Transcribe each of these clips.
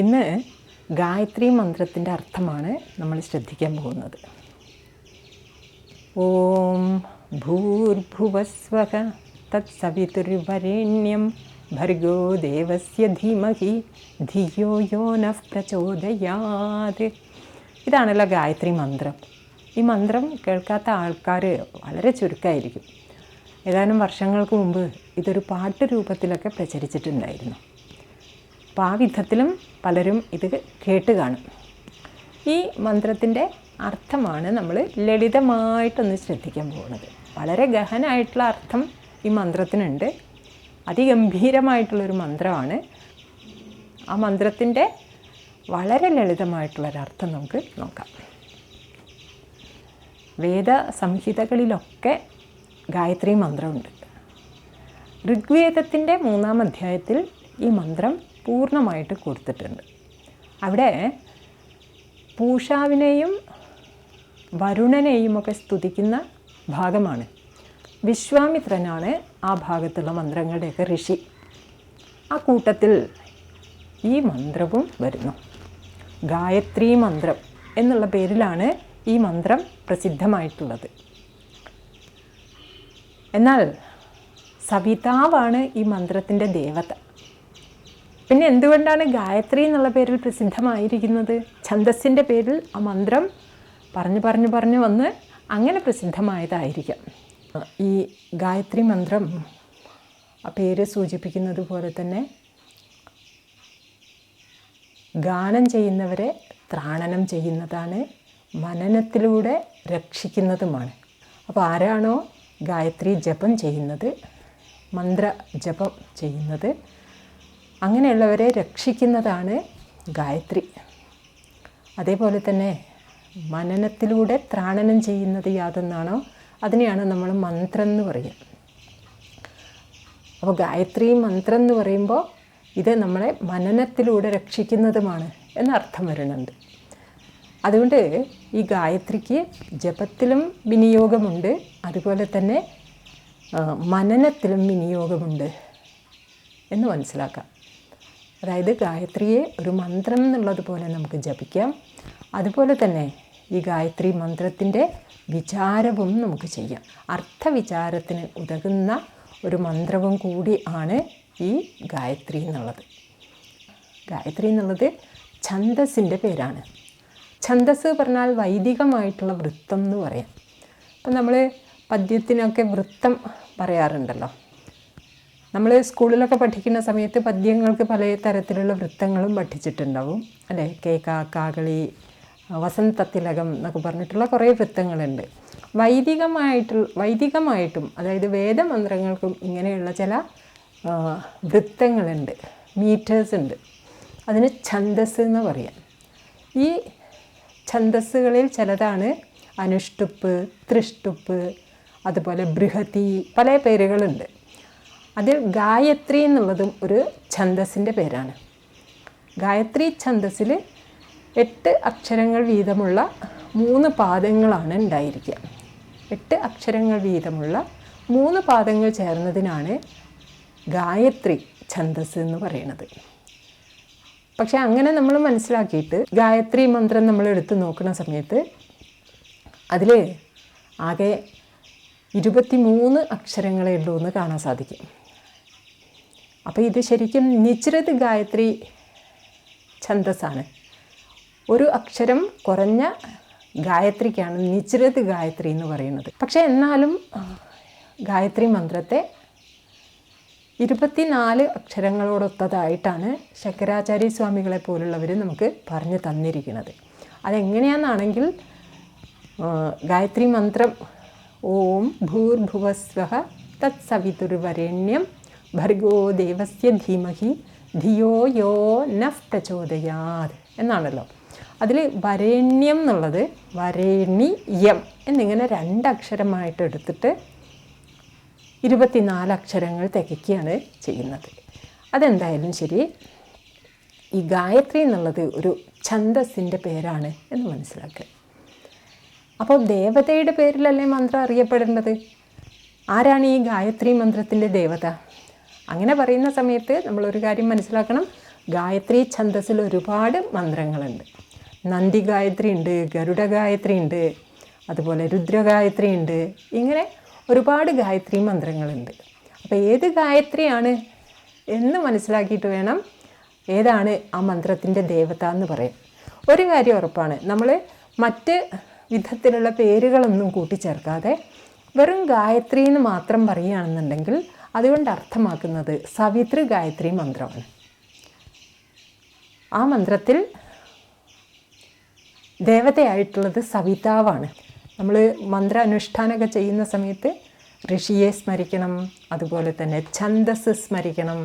ഇന്ന് ഗായത്രി മന്ത്രത്തിന്റെ അർത്ഥമാണ് നമ്മൾ ശ്രദ്ധിക്കാൻ പോകുന്നത്. ഓം ഭൂർഭുവസ്വഹ തത്സവിതുർവരേണ്യം ഭർഗോ ദേവസ്യ ധീമഹി ധിയോ യോ നഃ പ്രചോദയാത്. ഇതാണല്ലോ ഗായത്രി മന്ത്രം. ഈ മന്ത്രം കേൾക്കാത്ത ആൾക്കാർ വളരെ ചുരുക്കമായിരിക്കും ഏതാനും വർഷങ്ങൾക്ക് മുമ്പ് ഇതൊരു പാട്ട് രൂപത്തിലൊക്കെ പ്രചരിച്ചിട്ടുണ്ടായിരുന്നു. അപ്പോൾ ആ വിധത്തിലും പലരും ഇത് കേട്ട് കാണും. ഈ മന്ത്രത്തിന്റെ അർത്ഥമാണ് നമ്മൾ ലളിതമായിട്ടൊന്ന് ശ്രദ്ധിക്കാൻ പോകുന്നത്. വളരെ ഗഹനായിട്ടുള്ള അർത്ഥം ഈ മന്ത്രത്തിനുണ്ട്. അതിഗംഭീരമായിട്ടുള്ളൊരു മന്ത്രമാണ്. ആ മന്ത്രത്തിന്റെ വളരെ ലളിതമായിട്ടുള്ളൊരർത്ഥം നമുക്ക് നോക്കാം. വേദ സംഹിതകളിലൊക്കെ ഗായത്രി മന്ത്രമുണ്ട്. ഋഗ്വേദത്തിന്റെ മൂന്നാം അധ്യായത്തിൽ ഈ മന്ത്രം പൂർണമായിട്ട് കൊടുത്തിട്ടുണ്ട്. അവിടെ പൂഷാവിനെയും വരുണനെയും ഒക്കെ സ്തുതിക്കുന്ന ഭാഗമാണ്. വിശ്വാമിത്രനാണ് ആ ഭാഗത്തുള്ള മന്ത്രങ്ങളുടെയൊക്കെ ഋഷി. ആ കൂട്ടത്തിൽ ഈ മന്ത്രവും വരുന്നു. ഗായത്രി മന്ത്രം എന്നുള്ള പേരിലാണ് ഈ മന്ത്രം പ്രസിദ്ധമായിട്ടുള്ളത്. എന്നാൽ സവിതാവാണ് ഈ മന്ത്രത്തിന്റെ ദേവത. പിന്നെ എന്തുകൊണ്ടാണ് ഗായത്രി എന്നുള്ള പേരിൽ പ്രസിദ്ധമായിരിക്കുന്നത്? ഛന്ദസ്സിന്റെ പേരിൽ ആ മന്ത്രം പറഞ്ഞു പറഞ്ഞു പറഞ്ഞു വന്ന് അങ്ങനെ പ്രസിദ്ധമായതായിരിക്കാം. ഈ ഗായത്രി മന്ത്രം ആ പേര് സൂചിപ്പിക്കുന്നത് പോലെ തന്നെ ഗാനം ചെയ്യുന്നവരെ ത്രാണനം ചെയ്യുന്നതാണ് മനനത്തിലൂടെ രക്ഷിക്കുന്നതുമാണ്. അപ്പോൾ ആരാണോ ഗായത്രി ജപം ചെയ്യുന്നത് മന്ത്ര ജപം ചെയ്യുന്നത് അങ്ങനെയുള്ളവരെ രക്ഷിക്കുന്നതാണ് ഗായത്രി. അതേപോലെ തന്നെ മനനത്തിലൂടെ ത്രാണനം ചെയ്യുന്നത് യാതൊന്നാണോ അതിനെയാണ് നമ്മൾ മന്ത്രം എന്ന് പറയുക അപ്പോൾ ഗായത്രി മന്ത്രം എന്ന് പറയുമ്പോൾ ഇത് നമ്മളെ മനനത്തിലൂടെ രക്ഷിക്കുന്നതുമാണ് എന്നർത്ഥം വരുന്നുണ്ട്. അതുകൊണ്ട് ഈ ഗായത്രിക്ക് ജപത്തിലും വിനിയോഗമുണ്ട്. അതുപോലെ തന്നെ മനനത്തിലും വിനിയോഗമുണ്ട് എന്ന് മനസ്സിലാക്കാം. അതായത് ഗായത്രിയെ ഒരു മന്ത്രം എന്നുള്ളത് പോലെ നമുക്ക് ജപിക്കാം. അതുപോലെ തന്നെ ഈ ഗായത്രി മന്ത്രത്തിന്റെ വിചാരവും നമുക്ക് ചെയ്യാം. അർത്ഥവിചാരത്തിന് ഉതകുന്ന ഒരു മന്ത്രവും കൂടി ആണ് ഈ ഗായത്രി എന്നുള്ളത്. ഗായത്രി എന്നുള്ളത് ഛന്ദസ്സിന്റെ പേരാണ്. ഛന്ദസ് പറഞ്ഞാൽ വൈദികമായിട്ടുള്ള വൃത്തം എന്ന് പറയാം. അപ്പം നമ്മൾ പദ്യത്തിനൊക്കെ വൃത്തം പറയാറുണ്ടല്ലോ. നമ്മൾ സ്കൂളിലൊക്കെ പഠിക്കുന്ന സമയത്ത് പദ്യങ്ങൾക്ക് പല തരത്തിലുള്ള വൃത്തങ്ങളും പഠിച്ചിട്ടുണ്ടാവും. അല്ലേ? കേക്ക കാകളി വസന്തത്തിലകം എന്നൊക്കെ പറഞ്ഞിട്ടുള്ള കുറേ വൃത്തങ്ങളുണ്ട്. വൈദികമായിട്ടുള്ള വൈദികമായിട്ടും അതായത് വേദമന്ത്രങ്ങൾക്കും ഇങ്ങനെയുള്ള ചില വൃത്തങ്ങളുണ്ട്. മീറ്റേഴ്സ് ഉണ്ട്. അതിന് ഛന്ദസ് എന്ന് പറയാം. ഈ ഛന്ദസ്സുകളിൽ ചിലതാണ് അനുഷ്ടുപ്പ് ത്രിഷ്ടുപ്പ് അതുപോലെ ബൃഹതി പല പേരുകളുണ്ട്. അതിൽ ഗായത്രി എന്നുള്ളതും ഒരു ഛന്ദസ്സിന്റെ പേരാണ്. ഗായത്രി ഛന്ദസ്സിൽ എട്ട് അക്ഷരങ്ങൾ വീതമുള്ള മൂന്ന് പാദങ്ങളാണ് ഉണ്ടായിരിക്കുക. എട്ട് അക്ഷരങ്ങൾ വീതമുള്ള മൂന്ന് പാദങ്ങൾ ചേർന്നതിനാണ് ഗായത്രി ഛന്ദസ് എന്ന് പറയുന്നത്. പക്ഷേ അങ്ങനെ നമ്മൾ മനസ്സിലാക്കിയിട്ട് ഗായത്രി മന്ത്രം നമ്മൾ എടുത്തു നോക്കുന്ന സമയത്ത് അതിൽ ആകെ ഇരുപത്തി മൂന്ന് അക്ഷരങ്ങളേ ഉള്ളൂ എന്ന് കാണാൻ സാധിക്കും. അപ്പോൾ ഇത് ശരിക്കും നിശ്രിത് ഗായത്രി ഛന്ദസ്സാണ്. ഒരു അക്ഷരം കുറഞ്ഞ ഗായത്രിക്കാണ് നിശ്രിത് ഗായത്രി എന്ന് പറയുന്നത്. പക്ഷേ എന്നാലും ഗായത്രി മന്ത്രത്തെ ഇരുപത്തിനാല് അക്ഷരങ്ങളോടൊത്തതായിട്ടാണ് ശങ്കരാചാര്യ സ്വാമികളെ പോലുള്ളവർ നമുക്ക് പറഞ്ഞു തന്നിരിക്കുന്നത്. അതെങ്ങനെയാണെന്നാണെങ്കിൽ ഗായത്രി മന്ത്രം ഓം ഭൂർഭുവസ്വഹ തത്സവിതുർവരേണ്യം ഭർഗോ ദേവസ്യ ധീമഹി ധിയോ യോ നഫ് പ്രചോദയാത് എന്നാണല്ലോ. അതിൽ വരേണ്യം എന്നുള്ളത് വരേണിയം എന്നിങ്ങനെ രണ്ടക്ഷരമായിട്ട് എടുത്തിട്ട് ഇരുപത്തിനാല് അക്ഷരങ്ങൾ തികയ്ക്കുകയാണ് ചെയ്യുന്നത്. അതെന്തായാലും ശരി ഈ ഗായത്രി എന്നുള്ളത് ഒരു ഛന്ദസ്സിന്റെ പേരാണ് എന്ന് മനസ്സിലാക്കുക അപ്പോൾ ദേവതയുടെ പേരിലല്ലേ മന്ത്രം അറിയപ്പെടേണ്ടത് ആരാണ് ഈ ഗായത്രി മന്ത്രത്തിന്റെ ദേവത? അങ്ങനെ പറയുന്ന സമയത്ത് നമ്മളൊരു കാര്യം മനസ്സിലാക്കണം. ഗായത്രി ഛന്ദസ്സിൽ ഒരുപാട് മന്ത്രങ്ങളുണ്ട്. നന്ദി ഗായത്രി ഉണ്ട് ഗരുഡ ഗായത്രി ഉണ്ട് അതുപോലെ രുദ്രഗായത്രി ഉണ്ട്. ഇങ്ങനെ ഒരുപാട് ഗായത്രി മന്ത്രങ്ങളുണ്ട്. അപ്പോൾ ഏത് ഗായത്രിയാണ് എന്ന് മനസ്സിലാക്കിയിട്ട് വേണം ഏതാണ് ആ മന്ത്രത്തിന്റെ ദേവത എന്ന് പറയാൻ. ഒരു കാര്യം ഉറപ്പാണ്. നമ്മൾ മറ്റ് വിധത്തിലുള്ള പേരുകളൊന്നും കൂട്ടിച്ചേർക്കാതെ വെറും ഗായത്രി എന്ന് മാത്രം പറയുകയാണെന്നുണ്ടെങ്കിൽ അതുകൊണ്ട് അർത്ഥമാക്കുന്നത് സവിതൃ ഗായത്രി മന്ത്രമാണ്. ആ മന്ത്രത്തിൽ ദേവതയായിട്ടുള്ളത് സവിതാവാണ്. നമ്മൾ മന്ത്ര അനുഷ്ഠാനമൊക്കെ ചെയ്യുന്ന സമയത്ത് ഋഷിയെ സ്മരിക്കണം അതുപോലെ തന്നെ ഛന്ദസ് സ്മരിക്കണം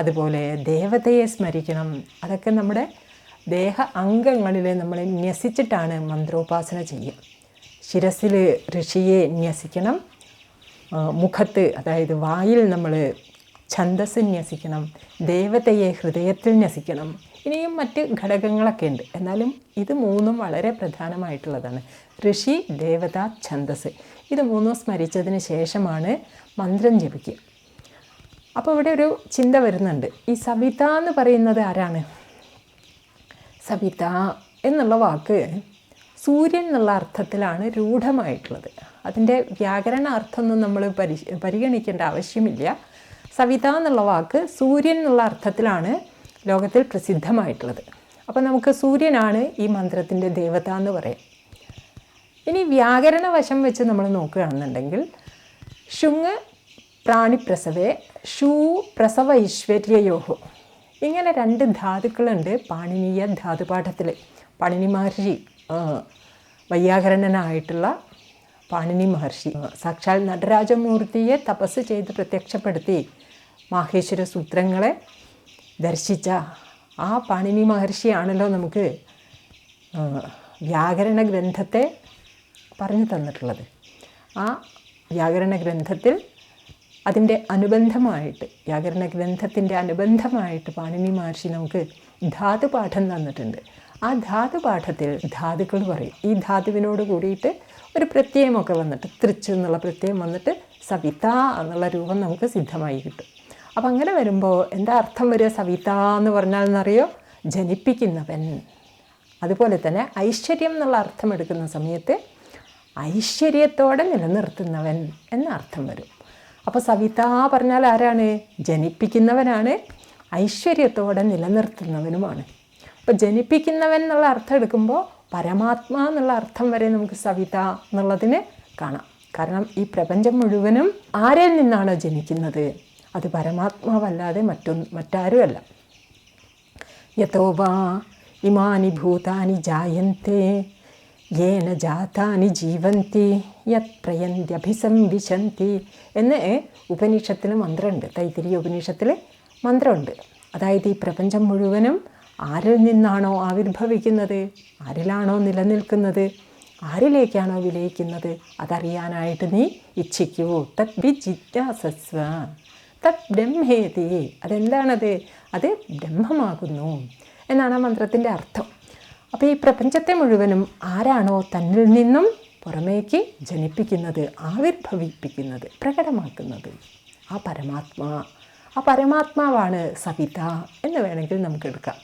അതുപോലെ ദേവതയെ സ്മരിക്കണം. അതൊക്കെ നമ്മുടെ ദേഹ അംഗങ്ങളിൽ നമ്മൾ ന്യസിച്ചിട്ടാണ് മന്ത്രോപാസന ചെയ്യുക. ശിരസിൽ ഋഷിയെ ന്യസിക്കണം മുഖത്ത് അതായത് വായിൽ നമ്മൾ ഛന്ദസ് ന്യസിക്കണം ദേവതയെ ഹൃദയത്തിൽ ന്യസിക്കണം ഇനിയും മറ്റ് ഘടകങ്ങളൊക്കെ ഉണ്ട്. എന്നാലും ഇത് മൂന്നും വളരെ പ്രധാനമായിട്ടുള്ളതാണ്. ഋഷി ദേവത ഛന്ദസ് ഇത് മൂന്നും സ്മരിച്ചതിന് ശേഷമാണ് മന്ത്രം ജപിക്കുക. അപ്പോൾ ഇവിടെ ഒരു ചിന്ത വരുന്നുണ്ട്. ഈ സവിത എന്ന് പറയുന്നത് ആരാണ്? സവിത എന്നുള്ള വാക്ക് സൂര്യൻ എന്നുള്ള അർത്ഥത്തിലാണ് രൂഢമായിട്ടുള്ളത്. അതിന്റെ വ്യാകരണ അർത്ഥമൊന്നും നമ്മൾ പരി പരിഗണിക്കേണ്ട ആവശ്യമില്ല. സവിത എന്നുള്ള വാക്ക് സൂര്യൻ എന്നുള്ള അർത്ഥത്തിലാണ് ലോകത്തിൽ പ്രസിദ്ധമായിട്ടുള്ളത്. അപ്പോൾ നമുക്ക് സൂര്യനാണ് ഈ മന്ത്രത്തിന്റെ ദേവത എന്ന് പറയാം. ഇനി വ്യാകരണ വശം വെച്ച് നമ്മൾ നോക്കുകയാണെന്നുണ്ടെങ്കിൽ ഷുങ് പ്രാണിപ്രസവേ ഷൂ പ്രസവ ഐശ്വര്യയോഹോ ഇങ്ങനെ രണ്ട് ധാതുക്കളുണ്ട് പാണിനീയ ധാതുപാഠത്തിൽ. പണിനി മഹർഷി വൈയാകരണനായിട്ടുള്ള പാണിനി മഹർഷി. സാക്ഷാൽ നടരാജമൂർത്തിയെ തപസ് ചെയ്ത് പ്രത്യക്ഷപ്പെടുത്തി മാഹേശ്വര സൂത്രങ്ങളെ ദർശിച്ച ആ പാണിനി മഹർഷിയാണല്ലോ നമുക്ക് വ്യാകരണ ഗ്രന്ഥത്തെ പറഞ്ഞു തന്നിട്ടുള്ളത്. ആ വ്യാകരണ ഗ്രന്ഥത്തിൽ അതിന്റെ അനുബന്ധമായിട്ട് വ്യാകരണ ഗ്രന്ഥത്തിന്റെ അനുബന്ധമായിട്ട് പാണിനി മഹർഷി നമുക്ക് ധാതുപാഠം തന്നിട്ടുണ്ട്. ആ ധാതുപാഠത്തിൽ ധാതുക്കൾ പറയും. ഈ ധാതുവിനോട് കൂടിയിട്ട് ഒരു പ്രത്യയമൊക്കെ വന്നിട്ട് തൃച്ച് എന്നുള്ള പ്രത്യയം വന്നിട്ട് സവിത എന്നുള്ള രൂപം നമുക്ക് സിദ്ധമായി കിട്ടും. അപ്പം അങ്ങനെ വരുമ്പോൾ എന്താ അർത്ഥം വരിക സവിത എന്ന് പറഞ്ഞാൽ എന്നറിയോ? ജനിപ്പിക്കുന്നവൻ. അതുപോലെ തന്നെ ഐശ്വര്യം എന്നുള്ള അർത്ഥം എടുക്കുന്ന സമയത്ത് ഐശ്വര്യത്തോടെ നിലനിർത്തുന്നവൻ എന്ന അർത്ഥം വരും. അപ്പോൾ സവിത പറഞ്ഞാൽ ആരാണ്? ജനിപ്പിക്കുന്നവനാണ്. ഐശ്വര്യത്തോടെ നിലനിർത്തുന്നവനുമാണ്. അപ്പോൾ ജനിപ്പിക്കുന്നവൻ എന്നുള്ള അർത്ഥം എടുക്കുമ്പോൾ പരമാത്മാ എന്നുള്ള അർത്ഥം വരെ നമുക്ക് സവിത എന്നുള്ളതിന് കാണാം. കാരണം ഈ പ്രപഞ്ചം മുഴുവനും ആരിൽ നിന്നാണോ ജനിക്കുന്നത്? അത് പരമാത്മാവല്ലാതെ മറ്റൊന്ന് മറ്റാരുമല്ല. യഥോവാ ഇമാനി ഭൂതാനി ജായന്തേ യേന ജാതാനി ജീവന്തി യത് പ്രയന്ത്യഭിസംവിശന്തി എന്ന് ഉപനിഷത്തിൽ മന്ത്രമുണ്ട്. തൈത്തിരി ഉപനിഷത്തിൽ മന്ത്രമുണ്ട്. അതായത് ഈ പ്രപഞ്ചം മുഴുവനും ആരിൽ നിന്നാണോ ആവിർഭവിക്കുന്നത്? ആരിലാണോ നിലനിൽക്കുന്നത്? ആരിലേക്കാണോ വിലയിക്കുന്നത്? അതറിയാനായിട്ട് നീ ഇച്ഛിക്കൂ. തത് വിജിജ്ഞാസസ്വ തത് ബ്രഹ്മേതി. അതെന്താണത്? അത് ബ്രഹ്മമാകുന്നു. എന്നാണ് ആ മന്ത്രത്തിന്റെ അർത്ഥം. അപ്പോൾ ഈ പ്രപഞ്ചത്തെ മുഴുവനും ആരാണോ തന്നിൽ നിന്നും പുറമേക്ക് ജനിപ്പിക്കുന്നത് ആവിർഭവിപ്പിക്കുന്നത് പ്രകടമാക്കുന്നത്? ആ പരമാത്മാ. ആ പരമാത്മാവാണ് സവിത എന്ന് വേണമെങ്കിൽ നമുക്ക് എടുക്കാം.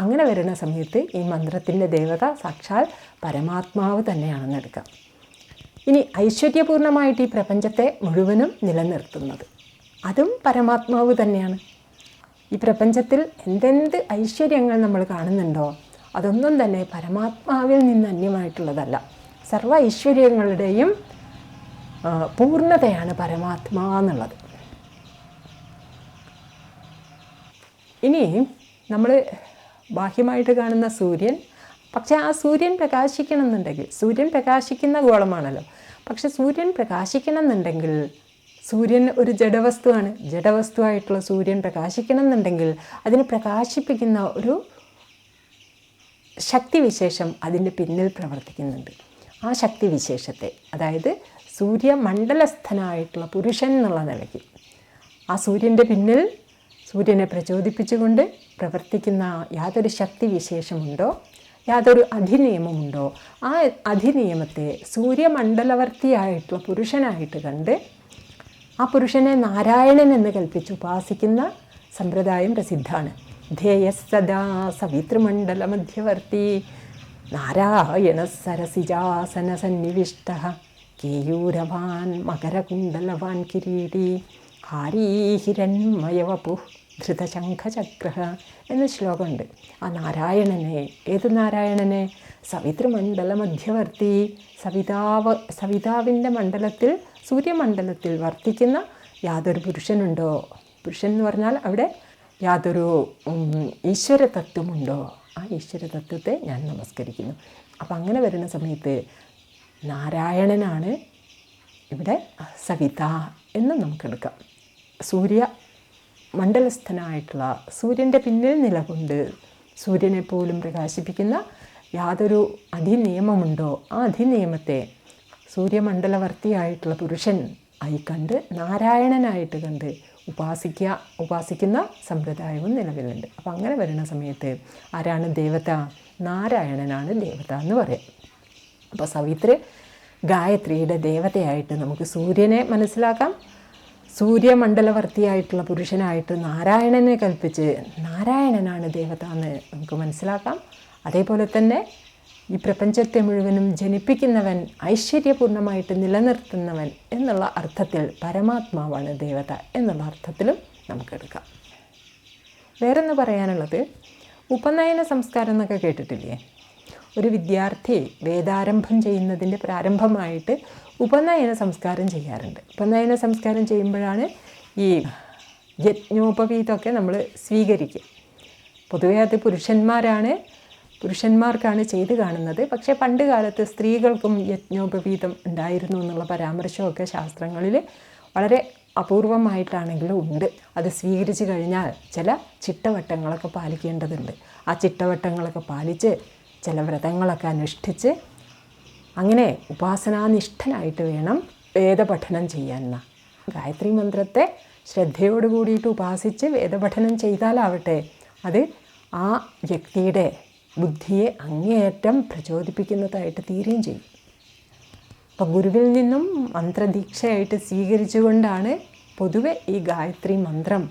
അങ്ങനെ വരുന്ന സമയത്ത് ഈ മന്ത്രത്തിന്റെ ദേവത സാക്ഷാൽ പരമാത്മാവ് തന്നെയാണെന്ന് എടുക്കാം. ഇനി ഐശ്വര്യപൂർണമായിട്ട് ഈ പ്രപഞ്ചത്തെ മുഴുവനും നിലനിർത്തുന്നത് അതും പരമാത്മാവ് തന്നെയാണ്. ഈ പ്രപഞ്ചത്തിൽ എന്തെന്ത് ഐശ്വര്യങ്ങൾ നമ്മൾ കാണുന്നുണ്ടോ അതൊന്നും തന്നെ പരമാത്മാവിൽ നിന്ന് അന്യമായിട്ടുള്ളതല്ല. സർവ ഐശ്വര്യങ്ങളുടെയും പൂർണതയാണ് പരമാത്മാ എന്നുള്ളത്. ഇനി നമ്മൾ ബാഹ്യമായിട്ട് കാണുന്ന സൂര്യൻ പക്ഷേ ആ സൂര്യൻ പ്രകാശിക്കണം എന്നുണ്ടെങ്കിൽ സൂര്യൻ പ്രകാശിക്കുന്ന ഗോളമാണല്ലോ. പക്ഷെ സൂര്യൻ പ്രകാശിക്കണം എന്നുണ്ടെങ്കിൽ സൂര്യൻ ഒരു ജഡവസ്തുവാണ്. ജഡവസ്തുവായിട്ടുള്ള സൂര്യൻ പ്രകാശിക്കണം എന്നുണ്ടെങ്കിൽ അതിനെ പ്രകാശിപ്പിക്കുന്ന ഒരു ശക്തിവിശേഷം അതിന്റെ പിന്നിൽ പ്രവർത്തിക്കുന്നുണ്ട്. ആ ശക്തിവിശേഷത്തെ അതായത് സൂര്യമണ്ഡലസ്ഥനായിട്ടുള്ള പുരുഷൻ എന്നുള്ള നിലയ്ക്ക് ആ സൂര്യന്റെ പിന്നിൽ സൂര്യനെ പ്രചോദിപ്പിച്ചുകൊണ്ട് പ്രവർത്തിക്കുന്ന യാതൊരു ശക്തിവിശേഷമുണ്ടോ? യാതൊരു അധിനിയമമുണ്ടോ? ആ അധിനിയമത്തെ സൂര്യമണ്ഡലവർത്തിയായിട്ടുള്ള പുരുഷനായിട്ട് കണ്ട് ആ പുരുഷനെ നാരായണൻ എന്ന് കൽപ്പിച്ച് ഉപാസിക്കുന്ന സമ്പ്രദായം പ്രസിദ്ധമാണ്. ധ്യേയ സദാ സവിതൃമണ്ഡല മധ്യവർത്തി നാരായണ സരസിജാസന സന്നിവിഷ്ട കേയൂരവാൻ മകരകുണ്ടലവാൻ കിരീടി ഹാരീഹിരന്മയവപു ധൃതശംഖചക്ര എന്ന ശ്ലോകമുണ്ട്. ആ നാരായണനെ ഏത് നാരായണനെ? സവിതൃമണ്ഡല മധ്യവർത്തി സവിതാവ് സവിതാവിന്റെ മണ്ഡലത്തിൽ സൂര്യമണ്ഡലത്തിൽ വർത്തിക്കുന്ന യാതൊരു പുരുഷനുണ്ടോ? പുരുഷൻ എന്ന് പറഞ്ഞാൽ അവിടെ യാതൊരു ഈശ്വര തത്വമുണ്ടോ ആ ഈശ്വര തത്വത്തെ ഞാൻ നമസ്കരിക്കുന്നു. അപ്പം അങ്ങനെ വരുന്ന സമയത്ത് നാരായണനാണ് ഇവിടെ സവിത എന്ന് നമുക്കെടുക്കാം സൂര്യ മണ്ഡലസ്ഥനായിട്ടുള്ള സൂര്യന്റെ പിന്നിൽ നിലകൊണ്ട് സൂര്യനെ പോലും പ്രകാശിപ്പിക്കുന്ന യാതൊരു അധിനിയമമുണ്ടോ? ആ അധിനിയമത്തെ സൂര്യമണ്ഡലവർത്തിയായിട്ടുള്ള പുരുഷൻ ആയി കണ്ട് നാരായണനായിട്ട് കണ്ട് ഉപാസിക്കുക ഉപാസിക്കുന്ന സമ്പ്രദായവും നിലവിലുണ്ട്. അപ്പം അങ്ങനെ വരുന്ന സമയത്ത് ആരാണ് ദേവത? നാരായണനാണ് ദേവത എന്ന് പറയാം. അപ്പോൾ സവിത്രി ഗായത്രിയുടെ ദേവതയായിട്ട് നമുക്ക് സൂര്യനെ മനസ്സിലാക്കാം. സൂര്യമണ്ഡലവർത്തിയായിട്ടുള്ള പുരുഷനായിട്ട് നാരായണനെ കൽപ്പിച്ച് നാരായണനാണ് ദേവത എന്ന് നമുക്ക് മനസ്സിലാക്കാം. അതേപോലെ തന്നെ ഈ പ്രപഞ്ചത്തെ മുഴുവനും ജനിപ്പിക്കുന്നവൻ ഐശ്വര്യപൂർണമായിട്ട് നിലനിർത്തുന്നവൻ എന്നുള്ള അർത്ഥത്തിൽ പരമാത്മാവാണ് ദേവത എന്നുള്ള അർത്ഥത്തിലും നമുക്കെടുക്കാം വേറൊന്ന് പറയാനുള്ളത് ഉപനയന സംസ്കാരം എന്നൊക്കെ കേട്ടിട്ടില്ലേ? ഒരു വിദ്യാർത്ഥി വേദാരംഭം ചെയ്യുന്നതിന്റെ പ്രാരംഭമായിട്ട് ഉപനയന സംസ്കാരം ചെയ്യാറുണ്ട്. ഉപനയന സംസ്കാരം ചെയ്യുമ്പോഴാണ് ഈ യജ്ഞോപവീതമൊക്കെ നമ്മൾ സ്വീകരിക്കുക. പൊതുവേ അത് പുരുഷന്മാരാണ് പുരുഷന്മാർക്കാണ് ചെയ്ത് കാണുന്നത്. പക്ഷേ പണ്ട് കാലത്ത് സ്ത്രീകൾക്കും യജ്ഞോപവീതം ഉണ്ടായിരുന്നു എന്നുള്ള പരാമർശമൊക്കെ ശാസ്ത്രങ്ങളിൽ വളരെ അപൂർവമായിട്ടാണെങ്കിലും ഉണ്ട്. അത് സ്വീകരിച്ചു കഴിഞ്ഞാൽ ചില ചിട്ടവട്ടങ്ങളൊക്കെ പാലിക്കേണ്ടതുണ്ട്. ആ ചിട്ടവട്ടങ്ങളൊക്കെ പാലിച്ച് ചില വ്രതങ്ങളൊക്കെ അനുഷ്ഠിച്ച് അങ്ങനെ ഉപാസനാനിഷ്ഠനായിട്ട് വേണം വേദപഠനം ചെയ്യാൻ ഗായത്രി മന്ത്രത്തെ ശ്രദ്ധയോട് കൂടിയിട്ട് ഉപാസിച്ച് വേദപഠനം ചെയ്താലാവട്ടെ അത് ആ വ്യക്തിയുടെ ബുദ്ധിയെ അങ്ങേയറ്റം പ്രചോദിപ്പിക്കുന്നതായിട്ട് തീരുകയും ചെയ്യും. അപ്പം ഗുരുവിൽ നിന്നും മന്ത്രദീക്ഷയായിട്ട് സ്വീകരിച്ചുകൊണ്ടാണ് പൊതുവെ ഈ ഗായത്രി മന്ത്രം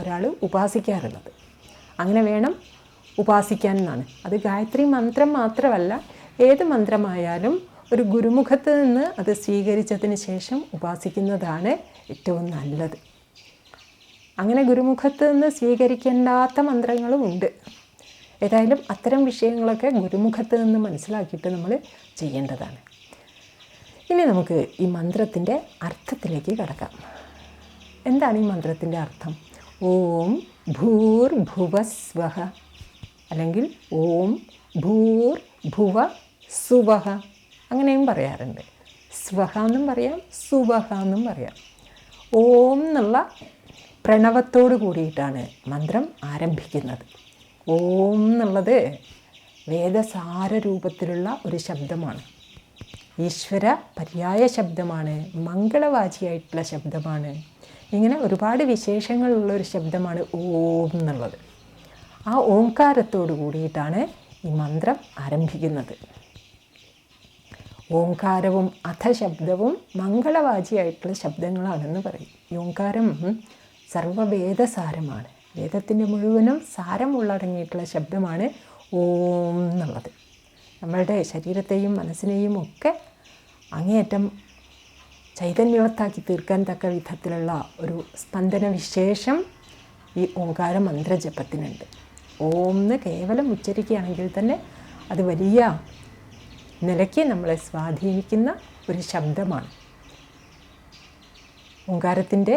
ഒരാൾ ഉപാസിക്കാറുള്ളത്. അങ്ങനെ വേണം ഉപാസിക്കാൻ എന്നാണ്. അത് ഗായത്രി മന്ത്രം മാത്രമല്ല ഏത് മന്ത്രമായാലും ഒരു ഗുരുമുഖത്ത് നിന്ന് അത് സ്വീകരിച്ചതിന് ശേഷം ഉപാസിക്കുന്നതാണ് ഏറ്റവും നല്ലത്. അങ്ങനെ ഗുരുമുഖത്ത് നിന്ന് സ്വീകരിക്കേണ്ടാത്ത മന്ത്രങ്ങളും ഉണ്ട്. ഏതായാലും അത്തരം വിഷയങ്ങളൊക്കെ ഗുരുമുഖത്ത് നിന്ന് മനസ്സിലാക്കിയിട്ട് നമ്മൾ ചെയ്യേണ്ടതാണ്. ഇനി നമുക്ക് ഈ മന്ത്രത്തിന്റെ അർത്ഥത്തിലേക്ക് കടക്കാം. എന്താണ് ഈ മന്ത്രത്തിന്റെ അർത്ഥം? ഓം ഭൂർ ഭുവസ്വഹ അല്ലെങ്കിൽ ഓം ഭൂർ ഭുവ സുവഹ. അങ്ങനെയും പറയാറുണ്ട്. സ്വഹ എന്നും പറയാം സുബഹ എന്നും പറയാം. ഓം എന്നുള്ള പ്രണവത്തോട് കൂടിയിട്ടാണ് മന്ത്രം ആരംഭിക്കുന്നത്. ഓം എന്നുള്ളത് വേദസാര രൂപത്തിലുള്ള ഒരു ശബ്ദമാണ്. ഈശ്വര പര്യായ ശബ്ദമാണ് മംഗളവാചിയായിട്ടുള്ള ശബ്ദമാണ്. ഇങ്ങനെ ഒരുപാട് വിശേഷങ്ങളുള്ള ഒരു ശബ്ദമാണ് ഓം എന്നുള്ളത്. ആ ഓംകാരത്തോട് കൂടിയിട്ടാണ് ഈ മന്ത്രം ആരംഭിക്കുന്നത്. ഓംകാരവും അധശബ്ദവും മംഗളവാചിയായിട്ടുള്ള ശബ്ദങ്ങളാണെന്ന് പറയും. ഈ ഓംകാരം സർവവേദസാരമാണ്. വേദത്തിന്റെ മുഴുവനും സാരം ഉള്ളടങ്ങിയിട്ടുള്ള ശബ്ദമാണ് ഓം എന്നുള്ളത്. നമ്മളുടെ ശരീരത്തെയും മനസ്സിനെയും ഒക്കെ അങ്ങേയറ്റം ചൈതന്യവത്താക്കി തീർക്കാൻ തക്ക വിധത്തിലുള്ള ഒരു സ്പന്ദന വിശേഷം ഈ ഓംകാര മന്ത്രജപത്തിനുണ്ട്. ഓം എന്ന് കേവലം ഉച്ചരിക്കുകയാണെങ്കിൽ തന്നെ അത് വലിയ നിലയ്ക്ക് നമ്മളെ സ്വാധീനിക്കുന്ന ഒരു ശബ്ദമാണ്. ഓങ്കാരത്തിന്റെ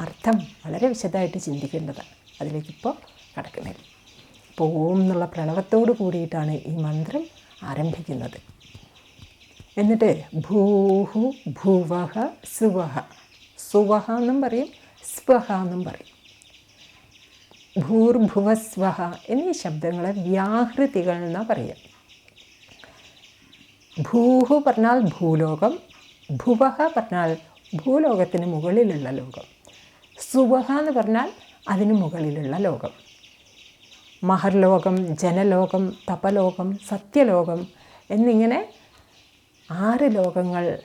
അർത്ഥം വളരെ വിശദമായിട്ട് ചിന്തിക്കേണ്ടതാണ്. അതിലേക്കിപ്പോൾ കടക്കുന്നില്ല അപ്പോൾ ഓം എന്നുള്ള പ്രണവത്തോട് കൂടിയിട്ടാണ് ഈ മന്ത്രം ആരംഭിക്കുന്നത്. എന്നിട്ട് ഭൂഹു ഭൂവഹ സുവഹ. സുവഹ എന്നും പറയും സ്വഹ എന്നും പറയും. ഭൂർഭുവസ്വഹ എന്നീ ശബ്ദങ്ങളെ വ്യാഹൃതികൾ എന്നാണ് പറയുക. ഭൂഹു പറഞ്ഞാൽ ഭൂലോകം ഭുവഹ പറഞ്ഞാൽ ഭൂലോകത്തിന് മുകളിലുള്ള ലോകം. സുവഹ എന്ന് പറഞ്ഞാൽ അതിന് മുകളിലുള്ള ലോകം. മഹർലോകം ജനലോകം തപലോകം സത്യലോകം എന്നിങ്ങനെ ആറ് ലോകങ്ങൾ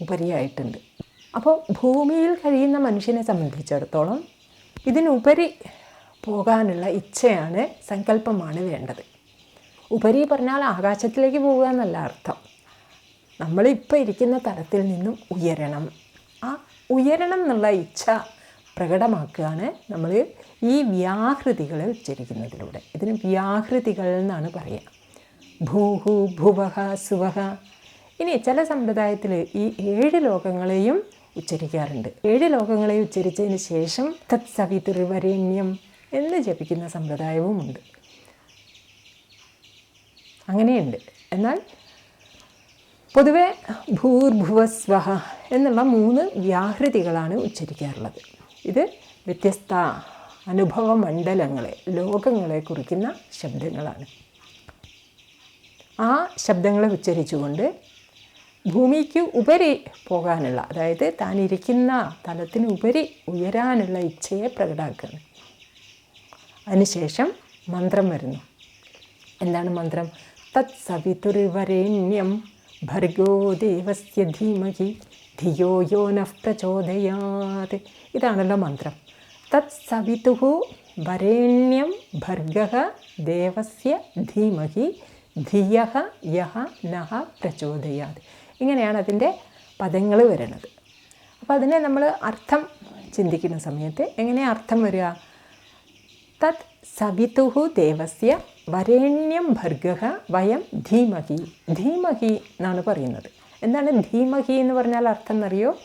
ഉപരിയായിട്ടുണ്ട്. അപ്പോൾ ഭൂമിയിൽ കഴിയുന്ന മനുഷ്യനെ സംബന്ധിച്ചിടത്തോളം ഇതിനുപരി പോകാനുള്ള ഇച്ഛയാണ് സങ്കല്പമാണ് വേണ്ടത്. ഉപരി പറഞ്ഞാൽ ആകാശത്തിലേക്ക് പോകുക എന്നല്ല അർത്ഥം. നമ്മളിപ്പോൾ ഇരിക്കുന്ന തലത്തിൽ നിന്നും ഉയരണം. ആ ഉയരണം എന്നുള്ള ഇച്ഛ പ്രകടമാക്കുകയാണ് നമ്മൾ ഈ വ്യാഹൃതികളെ ഉച്ചരിക്കുന്നതിലൂടെ. ഇതിന് വ്യാഹൃതികൾ എന്നാണ് പറയുക. ഭൂഹു ഭുവഹ സുവഹ. ഇനി ചില സമ്പ്രദായത്തിൽ ഈ ഏഴ് ലോകങ്ങളെയും ഉച്ചരിക്കാറുണ്ട്. ഏഴ് ലോകങ്ങളെ ഉച്ചരിച്ചതിന് ശേഷം തത് സവിതൃവരേണ്യം എന്ന് ജപിക്കുന്ന സമ്പ്രദായവുമുണ്ട്. അങ്ങനെയുണ്ട്. എന്നാൽ പൊതുവെ ഭൂർഭുവസ്വഹ എന്നുള്ള മൂന്ന് വ്യാഹൃതികളാണ് ഉച്ചരിക്കാറുള്ളത്. ഇത് വ്യത്യസ്ത അനുഭവ മണ്ഡലങ്ങളെ ലോകങ്ങളെ കുറിക്കുന്ന ശബ്ദങ്ങളാണ്. ആ ശബ്ദങ്ങളെ ഉച്ചരിച്ചുകൊണ്ട് ഭൂമിക്ക് ഉപരി പോകാനുള്ള അതായത് താൻ ഇരിക്കുന്ന തലത്തിന് ഉപരി ഉയരാനുള്ള ഇച്ഛയെ പ്രകടാക്കുകയാണ്. അതിനുശേഷം മന്ത്രം വരുന്നു. എന്താണ് മന്ത്രം? തത് സവിതുർവരേണ്യം ഭർഗോ ദേവസ്യ ധീമഹി ധിയോ യോ നഃ പ്രചോദയാത് ഇതാണല്ലോ മന്ത്രം. തത് സവിതുഹു വരേണ്യം ഭർഗ ദേവസ്യ ധീമഹി ധിയ യഹ നഹ പ്രചോദയാത്. ഇങ്ങനെയാണ് അതിന്റെ പദങ്ങൾ വരുന്നത് അപ്പോൾ അതിനെ നമ്മൾ അർത്ഥം ചിന്തിക്കുന്ന സമയത്ത് എങ്ങനെയാണ് അർത്ഥം വരിക? തത് സവിതുഹു ദേവസ്യ വരേണ്യം ഭർഗ വയം ധീമഹി. ധീമഹി എന്നാണ് പറയുന്നത്. എന്താണ് ധീമഹി എന്ന് പറഞ്ഞാൽ അർത്ഥം എന്നറിയോ?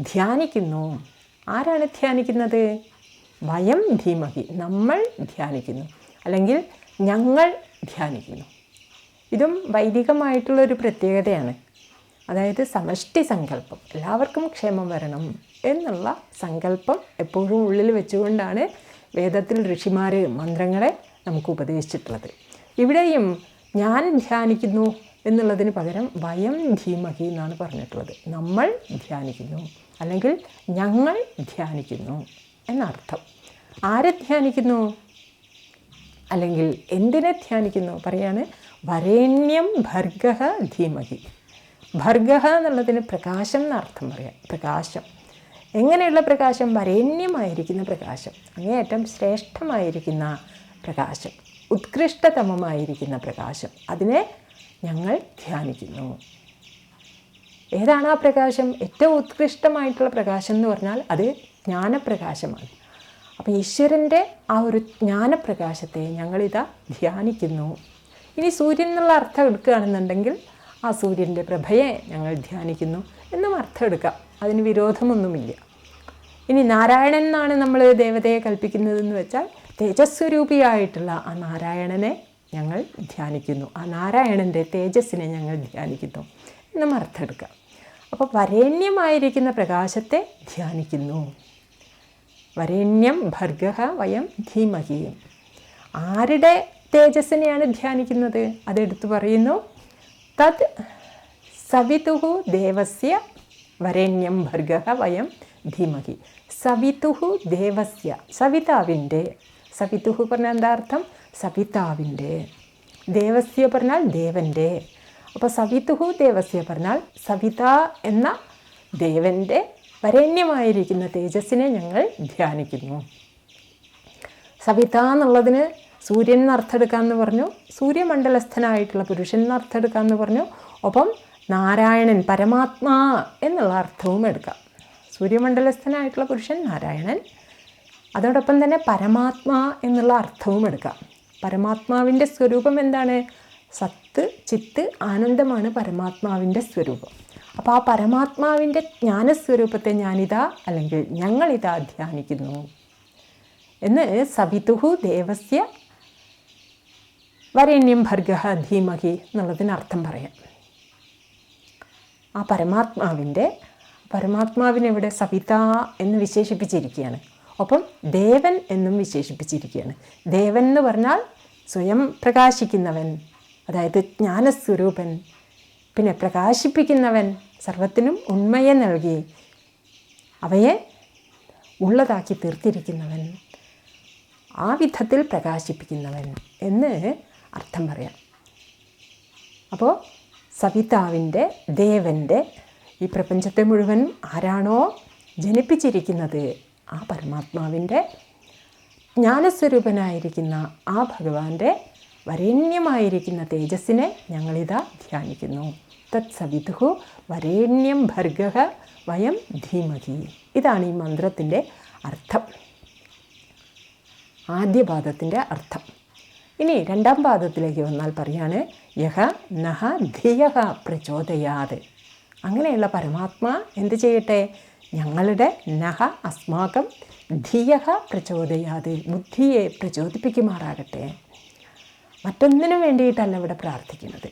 ധ്യാനിക്കുന്നു. ആരാണ് ധ്യാനിക്കുന്നത്? വയം ധീമഹി. നമ്മൾ ധ്യാനിക്കുന്നു. അല്ലെങ്കിൽ ഞങ്ങൾ ധ്യാനിക്കുന്നു. ഇതും വൈദികമായിട്ടുള്ളൊരു പ്രത്യേകതയാണ്. അതായത് സമഷ്ടി സങ്കല്പം. എല്ലാവർക്കും ക്ഷേമം വരണം എന്നുള്ള സങ്കല്പം എപ്പോഴും ഉള്ളിൽ വെച്ചുകൊണ്ടാണ് വേദത്തിൽ ഋഷിമാർ മന്ത്രങ്ങളെ നമുക്ക് ഉപദേശിച്ചിട്ടുള്ളത്. ഇവിടെയും ഞാൻ ധ്യാനിക്കുന്നു എന്നുള്ളതിന് പകരം വയം ധീമഹി എന്നാണ് പറഞ്ഞിട്ടുള്ളത്. നമ്മൾ ധ്യാനിക്കുന്നു അല്ലെങ്കിൽ ഞങ്ങൾ ധ്യാനിക്കുന്നു എന്നർത്ഥം. ആരെ ധ്യാനിക്കുന്നു? അല്ലെങ്കിൽ എന്തിനെ ധ്യാനിക്കുന്നു? പറയാണ് വരേണ്യം ഭർഗ ധീമഹി. ഭർഗ എന്നുള്ളതിന് പ്രകാശം എന്നർത്ഥം പറയാം. പ്രകാശം. എങ്ങനെയുള്ള പ്രകാശം? വരേണ്യമായിരിക്കുന്ന പ്രകാശം. അങ്ങേയറ്റം ശ്രേഷ്ഠമായിരിക്കുന്ന പ്രകാശം. ഉത്കൃഷ്ടതമമായിരിക്കുന്ന പ്രകാശം. അതിനെ ഞങ്ങൾ ധ്യാനിക്കുന്നു. ഏതാണ് ആ പ്രകാശം? ഏറ്റവും ഉത്കൃഷ്ടമായിട്ടുള്ള പ്രകാശം എന്ന് പറഞ്ഞാൽ അത് ജ്ഞാനപ്രകാശമാണ്. അപ്പോൾ ഈശ്വരന്റെ ആ ഒരു ജ്ഞാനപ്രകാശത്തെ ഞങ്ങളിതാ ധ്യാനിക്കുന്നു. ഇനി സൂര്യൻ എന്നുള്ള അർത്ഥം എടുക്കുകയാണെന്നുണ്ടെങ്കിൽ ആ സൂര്യന്റെ പ്രഭയെ ഞങ്ങൾ ധ്യാനിക്കുന്നു എന്നും അർത്ഥം എടുക്കാം. അതിന് വിരോധമൊന്നുമില്ല. ഇനി നാരായണൻ എന്നാണ് നമ്മൾ ദേവതയെ കൽപ്പിക്കുന്നതെന്ന് വെച്ചാൽ തേജസ്വരൂപിയായിട്ടുള്ള ആ നാരായണനെ ഞങ്ങൾ ധ്യാനിക്കുന്നു. ആ നാരായണന്റെ തേജസ്സിനെ ഞങ്ങൾ ധ്യാനിക്കുന്നു എന്ന് അർത്ഥമെടുക്കുക അപ്പോൾ വരേണ്യമായിരിക്കുന്ന പ്രകാശത്തെ ധ്യാനിക്കുന്നു. വരേണ്യം ഭർഗ വയം ധീമഹിയും ആരുടെ തേജസ്സിനെയാണ് ധ്യാനിക്കുന്നത്? അതെടുത്തു പറയുന്നു. തത് സവിതുഹു ദേവസ്യ വരേണ്യം ഭർഗ വയം ധീമഹി. സവിതുഹു ദേവസ്യ സവിതാവിന്റെ സവിതുഹു പറഞ്ഞാൽ എന്താ അർത്ഥം? സവിതാവിന്റെ. ദേവസ്യ പറഞ്ഞാൽ ദേവന്റെ. അപ്പോൾ സവിതുഹു ദേവസ്യ പറഞ്ഞാൽ സവിത എന്ന ദേവന്റെ വരേണ്യമായിരിക്കുന്ന തേജസ്സിനെ ഞങ്ങൾ ധ്യാനിക്കുന്നു. സവിത എന്നുള്ളതിന് സൂര്യൻ എന്ന് പറഞ്ഞു സൂര്യമണ്ഡലസ്ഥനായിട്ടുള്ള പുരുഷൻ എന്ന് പറഞ്ഞു ഒപ്പം നാരായണൻ പരമാത്മാ എന്നുള്ള അർത്ഥവും എടുക്കാം. സൂര്യമണ്ഡലസ്ഥനായിട്ടുള്ള പുരുഷൻ നാരായണൻ അതോടൊപ്പം തന്നെ പരമാത്മാ എന്നുള്ള അർത്ഥവും എടുക്കാം. പരമാത്മാവിന്റെ സ്വരൂപം എന്താണ്? സത്ത് ചിത്ത് ആനന്ദമാണ് പരമാത്മാവിന്റെ സ്വരൂപം. അപ്പോൾ ആ പരമാത്മാവിന്റെ ജ്ഞാനസ്വരൂപത്തെ ഞാനിതാ അല്ലെങ്കിൽ ഞങ്ങളിതാ ധ്യാനിക്കുന്നു. എന്ന് സവിതുഹു ദേവസ്യ വരേണ്യം ഭർഗഹ ധീമഹി എന്നുള്ളതിന് അർത്ഥം പറയാം. ആ പരമാത്മാവിന്റെ പരമാത്മാവിനെവിടെ സവിത എന്ന് വിശേഷിപ്പിച്ചിരിക്കുകയാണ്. ഒപ്പം ദേവൻ എന്നും വിശേഷിപ്പിച്ചിരിക്കുകയാണ്. ദേവൻ എന്ന് പറഞ്ഞാൽ സ്വയം പ്രകാശിക്കുന്നവൻ അതായത് ജ്ഞാനസ്വരൂപൻ. പിന്നെ പ്രകാശിപ്പിക്കുന്നവൻ സർവത്തിനും ഉണ്മയെ നൽകി അവയെ ഉള്ളതാക്കി തീർത്തിരിക്കുന്നവൻ ആ വിധത്തിൽ പ്രകാശിപ്പിക്കുന്നവൻ എന്ന് അർത്ഥം പറയാം. അപ്പോൾ സവിതാവിന്റെ ദേവന്റെ ഈ പ്രപഞ്ചത്തെ മുഴുവൻ ആരാണോ ജനിപ്പിച്ചിരിക്കുന്നത്? ആ പരമാത്മാവിന്റെ ജ്ഞാനസ്വരൂപനായിരിക്കുന്ന ആ ഭഗവാന്റെ വരേണ്യമായിരിക്കുന്ന തേജസ്സിനെ ഞങ്ങളിതാ ധ്യാനിക്കുന്നു. തത് സവിതുഹു വരേണ്യം ഭർഗഹ വയം ധീമഹി. ഇതാണ് ഈ മന്ത്രത്തിന്റെ അർത്ഥം. ആദ്യ പാദത്തിന്റെ അർത്ഥം. ഇനി രണ്ടാം പാദത്തിലേക്ക് വന്നാൽ പറയാണ് യഹ നഹ ധിയഹ പ്രചോദയാത്. അങ്ങനെയുള്ള പരമാത്മാ എന്ത് ചെയ്യട്ടെ? ഞങ്ങളുടെ നഹ അസ്മാകം ധിയഹ പ്രചോദയാതെ ബുദ്ധിയെ പ്രചോദിപ്പിക്കുമാറാകട്ടെ. മറ്റൊന്നിനു വേണ്ടിയിട്ടല്ല ഇവിടെ പ്രാർത്ഥിക്കുന്നത്.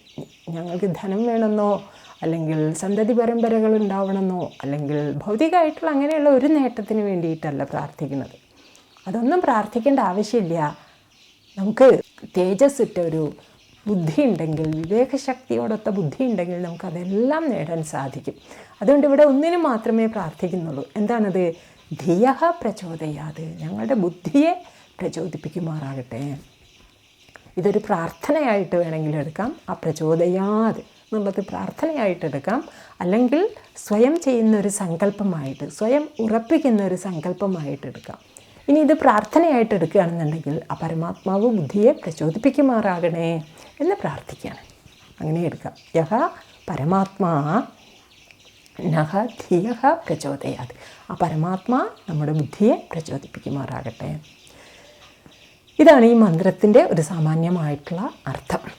ഞങ്ങൾക്ക് ധനം വേണമെന്നോ അല്ലെങ്കിൽ സന്തതി പരമ്പരകൾ ഉണ്ടാവണമെന്നോ അല്ലെങ്കിൽ ഭൗതികമായിട്ടുള്ള അങ്ങനെയുള്ള ഒരു നേട്ടത്തിന് വേണ്ടിയിട്ടല്ല പ്രാർത്ഥിക്കുന്നത്. അതൊന്നും പ്രാർത്ഥിക്കേണ്ട ആവശ്യമില്ല. നമുക്ക് തേജസ്സിട്ട ഒരു ബുദ്ധി ഉണ്ടെങ്കിൽ വിവേകശക്തിയോടൊത്ത ബുദ്ധി ഉണ്ടെങ്കിൽ നമുക്കതെല്ലാം നേടാൻ സാധിക്കും. അതുകൊണ്ട് ഇവിടെ ഒന്നിനും മാത്രമേ പ്രാർത്ഥിക്കുന്നുള്ളൂ. എന്താണത്? ധിയ പ്രചോദയാത്. ഞങ്ങളുടെ ബുദ്ധിയെ പ്രചോദിപ്പിക്കുമാറാകട്ടെ. ഇതൊരു പ്രാർത്ഥനയായിട്ട് വേണമെങ്കിൽ എടുക്കാം. ആ പ്രചോദയാത് എന്നുള്ളത് പ്രാർത്ഥനയായിട്ട് എടുക്കാം. അല്ലെങ്കിൽ സ്വയം ചെയ്യുന്ന ഒരു സങ്കല്പമായിട്ട് സ്വയം ഉറപ്പിക്കുന്ന ഒരു സങ്കല്പമായിട്ട് എടുക്കാം. ഇനി ഇത് പ്രാർത്ഥനയായിട്ട് എടുക്കുകയാണെന്നുണ്ടെങ്കിൽ ആ പരമാത്മാവ് ബുദ്ധിയെ പ്രചോദിപ്പിക്കുമാറാകണേ. എന്ന് പ്രാർത്ഥിക്കുകയാണ് അങ്ങനെ എടുക്കാം. യഹ പരമാത്മാ നഹ ധിയഹ പ്രചോദയാത്. ആ പരമാത്മാ നമ്മുടെ ബുദ്ധിയെ പ്രചോദിപ്പിക്കുമാറാകട്ടെ. ഇതാണ് ഈ മന്ത്രത്തിന്റെ ഒരു സാമാന്യമായിട്ടുള്ള അർത്ഥം.